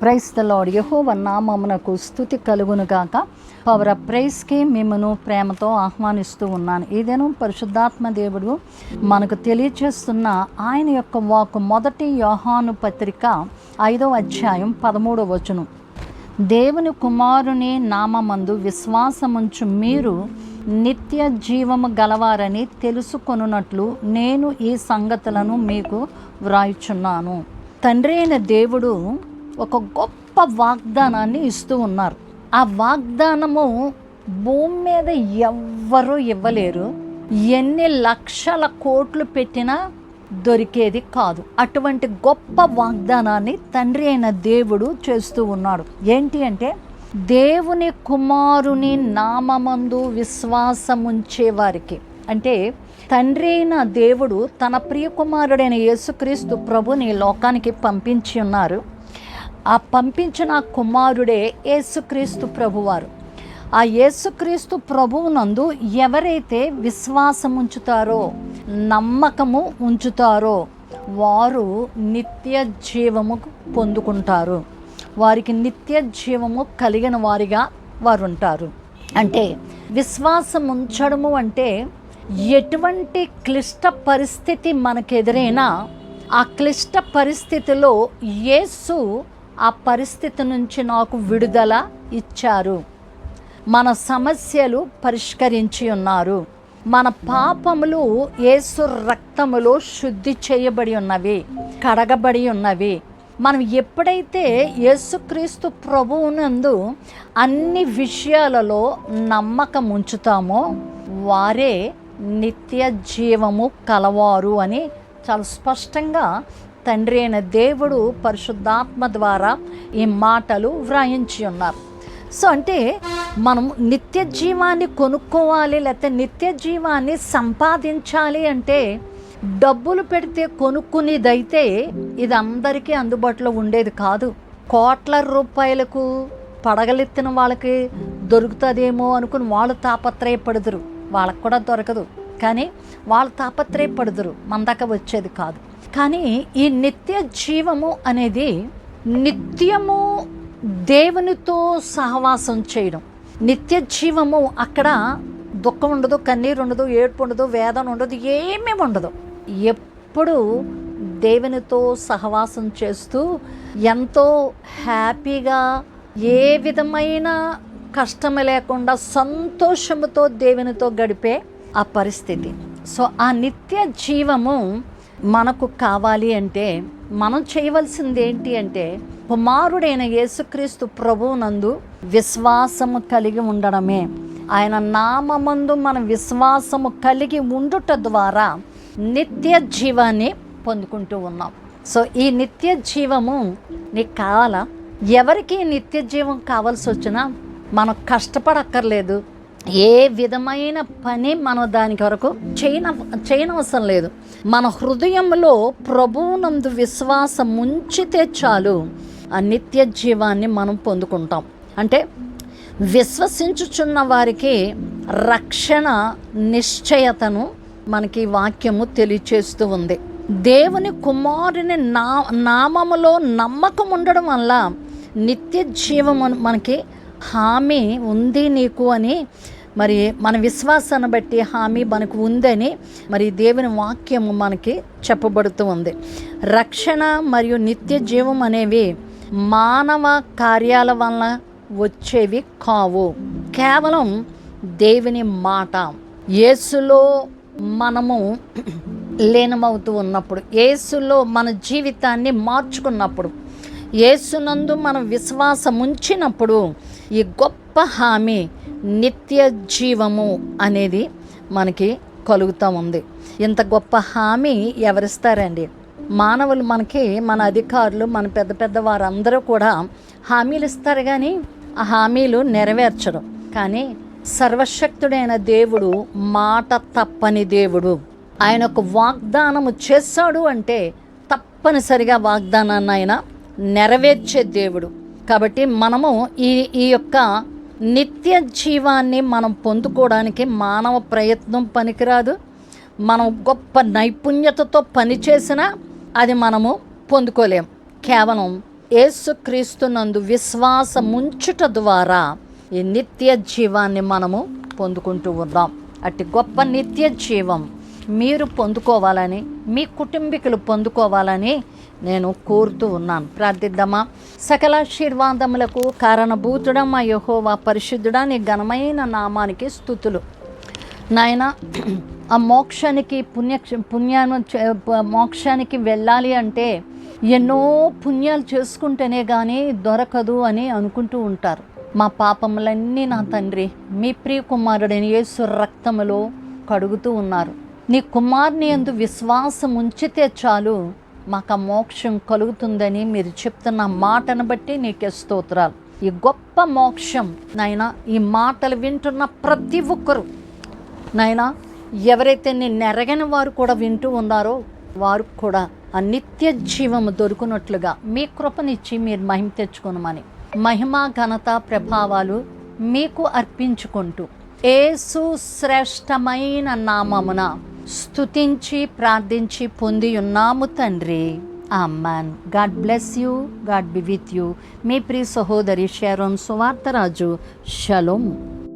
Price the lord యహోవ నామమునకు స్థుతి కలుగునుగాక పవర్ ప్రైస్కి మిమ్మను ప్రేమతో ఆహ్వానిస్తూ ఉన్నాను. ఇదేను పరిశుద్ధాత్మ దేవుడు మనకు తెలియచేస్తున్న ఆయన యొక్క వాకు మొదటి యోహాను పత్రిక ఐదో అధ్యాయం పదమూడవ వచనం. దేవుని కుమారుని నామమందు విశ్వాసముంచు మీరు నిత్య జీవము గలవారని తెలుసుకొనున్నట్లు నేను ఈ సంగతులను మీకు వ్రాయిచున్నాను. తండ్రి అయిన దేవుడు ఒక గొప్ప వాగ్దానాన్ని ఇస్తూ ఉన్నారు. ఆ వాగ్దానము భూమి మీద ఎవ్వరూ ఇవ్వలేరు. ఎన్ని లక్షల కోట్లు పెట్టినా దొరికేది కాదు. అటువంటి గొప్ప వాగ్దానాన్ని తండ్రి అయిన దేవుడు చేస్తూ ఉన్నాడు. ఏంటి అంటే దేవుని కుమారుని నామమందు విశ్వాసముంచే వారికి. అంటే తండ్రి అయిన దేవుడు తన ప్రియ కుమారుడైన యేసుక్రీస్తు ప్రభుని లోకానికి పంపించి ఉన్నారు. ఆ పంపించిన కుమారుడే యేసుక్రీస్తు ప్రభువారు. ఆ యేసుక్రీస్తు ప్రభువునందు ఎవరైతే విశ్వాసం ఉంచుతారో నమ్మకము ఉంచుతారో వారు నిత్య జీవము పొందుకుంటారు. వారికి నిత్య జీవము కలిగిన వారిగా వారు ఉంటారు అంటే విశ్వాసం ఉంచడము అంటే ఎటువంటి క్లిష్ట పరిస్థితి మనకెదురైనా ఆ క్లిష్ట పరిస్థితిలో యేసు ఆ పరిస్థితి నుంచి నాకు విడుదల ఇచ్చారు. మన సమస్యలు పరిష్కరించి ఉన్నారు. మన పాపములు ఏసు రక్తములో శుద్ధి చేయబడి ఉన్నవి కడగబడి ఉన్నవి. మనం ఎప్పుడైతే యేసుక్రీస్తు ప్రభువునందు అన్ని విషయాలలో నమ్మకం ఉంచుతామో వారే నిత్య జీవము కలవారు అని చాలా స్పష్టంగా తండ్రి అయిన దేవుడు పరిశుద్ధాత్మ ద్వారా ఈ మాటలు వ్రాయించి ఉన్నారు. సో అంటే మనం నిత్య జీవాన్ని కొనుక్కోవాలి లేకపోతే నిత్య జీవాన్ని సంపాదించాలి అంటే డబ్బులు పెడితే కొనుక్కునేదైతే ఇది అందరికీ అందుబాటులో ఉండేది కాదు. కోట్ల రూపాయలకు పడగలెత్తిన వాళ్ళకి దొరుకుతుందేమో అనుకుని వాళ్ళు తాపత్రయపడుదురు. వాళ్ళకు కూడా దొరకదు. కానీ వాళ్ళు తాపత్రయపడుదురు. మన దాకా వచ్చేది కాదు. కానీ ఈ నిత్య జీవము అనేది నిత్యము దేవునితో సహవాసం చేయడం. నిత్య జీవము అక్కడ దుఃఖం ఉండదు కన్నీరు ఉండదు ఏడుపు ఉండదు వేదన ఉండదు ఏమీ ఉండదు. ఎప్పుడు దేవునితో సహవాసం చేస్తూ ఎంతో హ్యాపీగా ఏ విధమైన కష్టం లేకుండా సంతోషముతో దేవునితో గడిపే ఆ పరిస్థితి. సో ఆ నిత్య జీవము మనకు కావాలి అంటే మనం చేయవలసింది ఏంటి అంటే కుమారుడైన యేసుక్రీస్తు ప్రభువునందు విశ్వాసము కలిగి ఉండడమే. ఆయన నామమందు మన విశ్వాసము కలిగి ఉండుట ద్వారా నిత్య జీవాన్ని పొందుకుంటూ ఉన్నాం. సో ఈ నిత్య జీవము నీకు కావాలా? ఎవరికి నిత్య జీవం కావాల్సి వచ్చినా మనం కష్టపడక్కర్లేదు. ఏ విధమైన పని మనం దాని కొరకు చేయన చేయనవసరం లేదు. మన హృదయంలో ప్రభువునందు విశ్వాసం ఉంచితే చాలు. ఆ నిత్య జీవాన్ని మనం పొందుకుంటాం. అంటే విశ్వసించుచున్న వారికి రక్షణ నిశ్చయతను మనకి వాక్యము తెలియచేస్తూ ఉంది. దేవుని కుమారుని నా నామములో నమ్మకం ఉండడం వల్ల నిత్య జీవము మనకి హామీ ఉంది నీకు అని మరి మన విశ్వాసాన్ని బట్టి హామీ మనకు ఉందని మరి దేవుని వాక్యము మనకి చెప్పబడుతూ ఉంది. రక్షణ మరియు నిత్య జీవం అనేవి మానవ కార్యాల వలన వచ్చేవి కావు. కేవలం దేవుని మాట. యేసులో మనము లీనమవుతూ ఉన్నప్పుడు యేసులో మన జీవితాన్ని మార్చుకున్నప్పుడు యేసునందు మనం విశ్వాసం ఉంచినప్పుడు ఈ గొప్ప హామీ నిత్య జీవము అనేది మనకి కలుగుతూ ఉంది. ఇంత గొప్ప హామీ ఎవరిస్తారండి? మానవులు మనకి మన అధికారులు మన పెద్ద పెద్ద వారందరూ కూడా హామీలు ఇస్తారు కానీ ఆ హామీలు నెరవేర్చడం కానీ సర్వశక్తుడైన దేవుడు మాట తప్పని దేవుడు. ఆయన ఒక వాగ్దానము చేశాడు అంటే తప్పనిసరిగా వాగ్దానాన్ని ఆయన నెరవేర్చే దేవుడు. కాబట్టి మనము ఈ ఈ యొక్క నిత్య జీవాన్ని మనం పొందుకోవడానికి మానవ ప్రయత్నం పనికిరాదు. మనం గొప్ప నైపుణ్యతతో పనిచేసినా అది మనము పొందుకోలేం. కేవలం యేసుక్రీస్తునందు విశ్వాసముంచుట ద్వారా ఈ నిత్య జీవాన్ని మనము పొందుకుంటూ ఉన్నాం. అట్టి గొప్ప నిత్య జీవం మీరు పొందుకోవాలని మీ కుటుంబీకులు పొందుకోవాలని నేను కోరుతూ ఉన్నాను. ప్రార్థిద్దామా. సకలాశీర్వాదములకు కారణభూతుడమ్మ మా యహోవా పరిశుద్ధుడా నీ ఘనమైన నామానికి స్థుతులు. నాయన ఆ మోక్షానికి పుణ్య పుణ్యాన్ని చే- మోక్షానికి వెళ్ళాలి అంటే ఎన్నో పుణ్యాలు చేసుకుంటేనే కానీ దొరకదు అని అనుకుంటూ ఉంటారు. మా పాపములన్నీ నా తండ్రి మీ ప్రియ కుమారుడైన యేసు రక్తములో కడుగుతూ ఉన్నారు. నీ కుమారుని ఎందు విశ్వాసం ఉంచితే చాలు మాకు ఆ మోక్షం కలుగుతుందని మీరు చెప్తున్న మాటను బట్టి నీకే స్తోత్రాలు. ఈ గొప్ప మోక్షం నాయన ఈ మాటలు వింటున్న ప్రతి ఒక్కరు నాయనా ఎవరైతే నేను ఎరగని వారు కూడా వింటూ ఉన్నారో వారు కూడా ఆ నిత్య జీవము దొరుకునట్లుగా మీ కృపనిచ్చి మీరు మహిమ తెచ్చుకోనమని మహిమ ఘనత ప్రభావాలు మీకు అర్పించుకుంటూ ఏసు శ్రేష్టమైన నామమున స్తుతించి ప్రార్థించి పొంది ఉన్నాము తండ్రి. Amen god bless you god be with you. మీ ప్రియ సహోదరి షేరోన్ సువార్తరాజు షలోమ్.